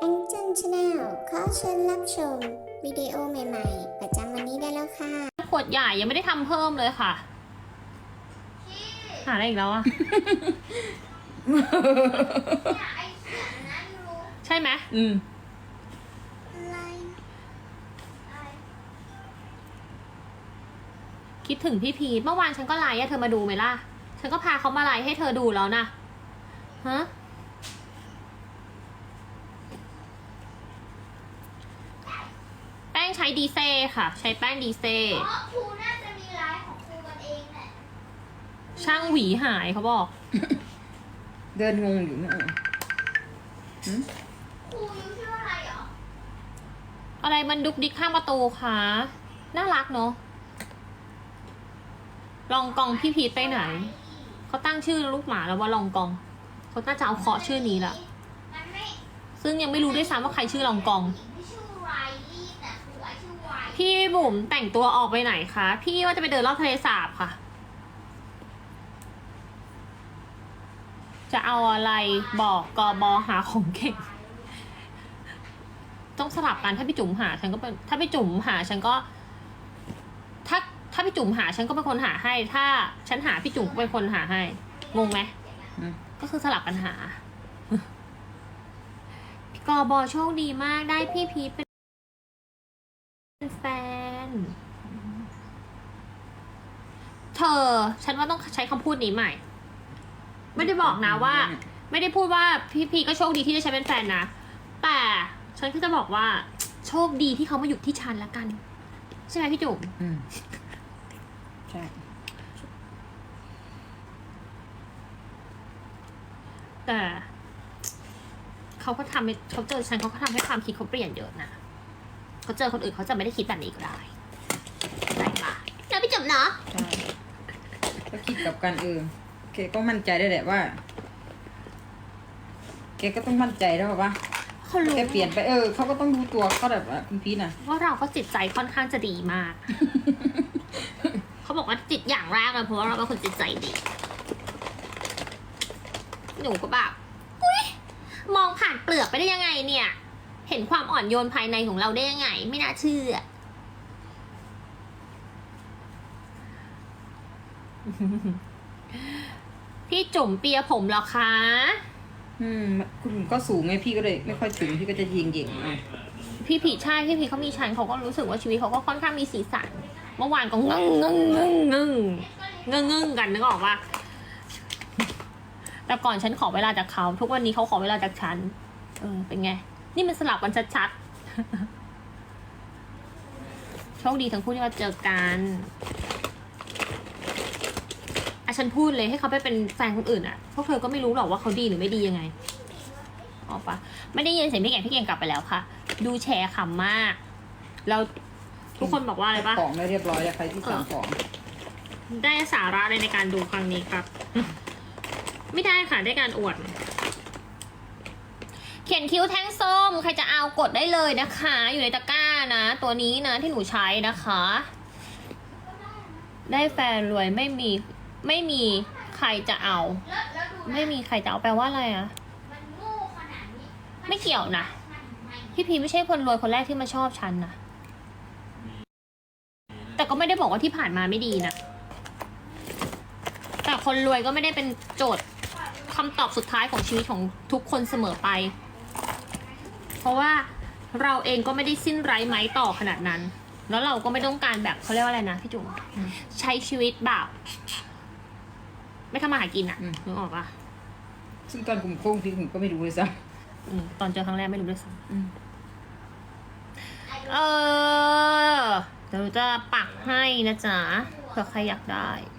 แองเจิลชาแนลขอเชิญรับชม วิดีโอใหม่ๆ ประจำวันนี้ได้แล้วค่ะ ขวดใหญ่ยังไม่ได้ทำเพิ่มเลยค่ะ หาอะไรอีกแล้วอะเนี่ยไอเสียงนั้นรู้ใช่ไหมอืม อะไรอะไรคิดถึงพี่พีทเมื่อวานฉันก็ไลฟ์อะเธอมาดูไหมล่ะ ฉันก็พาเขามาไลฟ์ให้เธอดูแล้วนะ ฮะแป้ง ใช้ดีเซค่ะ ใช้แป้งดีเซอ๋อครูน่าจะมีไลฟ์ของครูกันเองแหละช่างหวีหายเขาบอก เดินงงอยู่นะเออหืมครูยูชื่ออะไรเหรออะไรมันดุกดิกข้างประตูคะน่ารักเนอะลองกองพี่พีทไปไหน เขาตั้งชื่อลูกหมาแล้วว่าลองกองเขาน่าจะเอาเคาะชื่อนี้แหละมันไม่ซึ่งยังไม่รู้ด้วยซ้ำว่าใครชื่อลองกอง หญิงที่ชื่อไรลี่แต่ครูไอชื่อไว พี่บุ๋มแต่งตัวออกไปไหนคะ พี่ว่าจะไปเดินรอบทะเลสาบค่ะ จะเอาอะไรบอกกอบอหาของเก่ง ต้องสลับกันถ้าพี่จุ๋มหาฉันก็เป็นถ้าพี่จุ๋มหาฉันก็ ถ้าถ้าพี่จุ๋มหาฉันก็เป็นคนหาให้ ถ้าฉันหาพี่จุ๋มก็เป็นคนหาให้ งงไหมอืมก็คือสลับกันหาพี่กอบอโชคดีมากได้พี่พีทเป็น แฟน เธอ ฉันว่าต้องใช้คำพูดนี้ใหม่ ไม่ได้บอกนะว่า ไม่ได้พูดว่าพี่พีก็โชคดีที่ได้ใช้เป็นแฟนนะ แต่ฉันก็จะบอกว่า โชคดีที่เขามาอยู่ที่ฉันละกัน ใช่ไหมพี่จุ๋มอืมใช่แต่ เขาก็ทำให้เขาเจอฉันเขาก็ทำให้ความคิดเขาเปลี่ยนเยอะนะ เขาเจอคนอื่นเขาจะไม่ได้คิดแบบนี้ก็ได้ได้ปะเนอะพี่จุ๋มเนาะใช่ก็คิดกับกันเออแกก็มั่นใจได้แหละว่าแกก็ต้องมั่นใจแล้วว่าเขารู้แกเปลี่ยนไปเออเขาก็ต้องรู้ตัวเขาแบบว่าคุณพีทน่ะว่าเราก็จิตใจค่อนข้างจะดีมาก เขาบอกว่าจิตอย่างแรกเลยเพราะว่าเราเป็นคนจิตใจดี หนูก็แบบอุ้ยมองผ่านเปลือกไปได้ยังไงเนี่ย เห็นความอ่อนโยนภายในของเราได้ยังไง ไม่น่าเชื่อ พี่จุ๋มเปียผมเหรอคะ อืมคุณก็สูงไงพี่ก็เลย ไม่ค่อยถึงพี่ก็จะยิงเย่งๆอะพี่ผีใช่พี่ผีเขามีชันเขาก็รู้สึกว่าชีวิตเขาก็ค่อนข้างมีสีสัน เมื่อวานก็งึ้งงึ้งงึ้งงึ้งงึ้งงึ้งกันนึกออกว่าแต่ก่อนฉันขอเวลาจากเขา ทุกวันนี้เขาขอเวลาจากฉัน เออ เป็นไง นี่มันสลับกันชัดๆ โชคดีทั้งคู่ที่มาเจอกันอะฉันพูดเลยให้เขาไปเป็นแฟนคนอื่นอะพวกเธอก็ไม่รู้หรอกว่าเขาดีหรือไม่ดียังไงออกปะไม่ได้ยินเสียงพี่เก่งพี่เก่งกลับไปแล้วค่ะ ดูแชร์ขำมากแล้วทุกคนบอกว่าอะไรปะของได้เรียบร้อยแล้วใครที่สั่งของ ได้สาระเลยในการดูครั้งนี้ครับ ไม่ได้ค่ะได้การอวด เขียนคิ้วแท่ง ส้ม ใครจะเอากดได้เลยนะคะ อยู่ในตะกร้านะ ตัวนี้นะที่หนูใช้นะคะ ได้แฟนรวยไม่มีไม่มีใครจะเอานะไม่มีใครจะเอาแปลว่าอะไรอะมันโง่ขนาดนี้ไม่เกี่ยวนะพี่พีไม่ใช่คนรวยคนแรกที่มาชอบฉันนะแต่ก็ไม่ได้บอกว่าที่ผ่านมาไม่ดีนะแต่คนรวยก็ไม่ได้เป็นโจทย์คำตอบสุดท้ายของชีวิตของทุกคนเสมอไป เพราะว่าเราเองก็ไม่ได้สิ้นไร้ไม้ต่อขนาดนั้น แล้วเราก็ไม่ต้องการแบบเขาเรียกว่าอะไรนะพี่จุ๋มอืมใช้ชีวิตแบบ ไม่ทำมาหากินอะอืมนึกออกปะซึ่งตอนผมโค้งพี่ผมก็ไม่รู้เลยซ้อืมตอนเจอครั้งแรกไม่รู้ด้วยซ้ำอืมำเออเดี๋ยวหนูจะปักให้นะจ๊ะเผื่อใครอยากได้ไ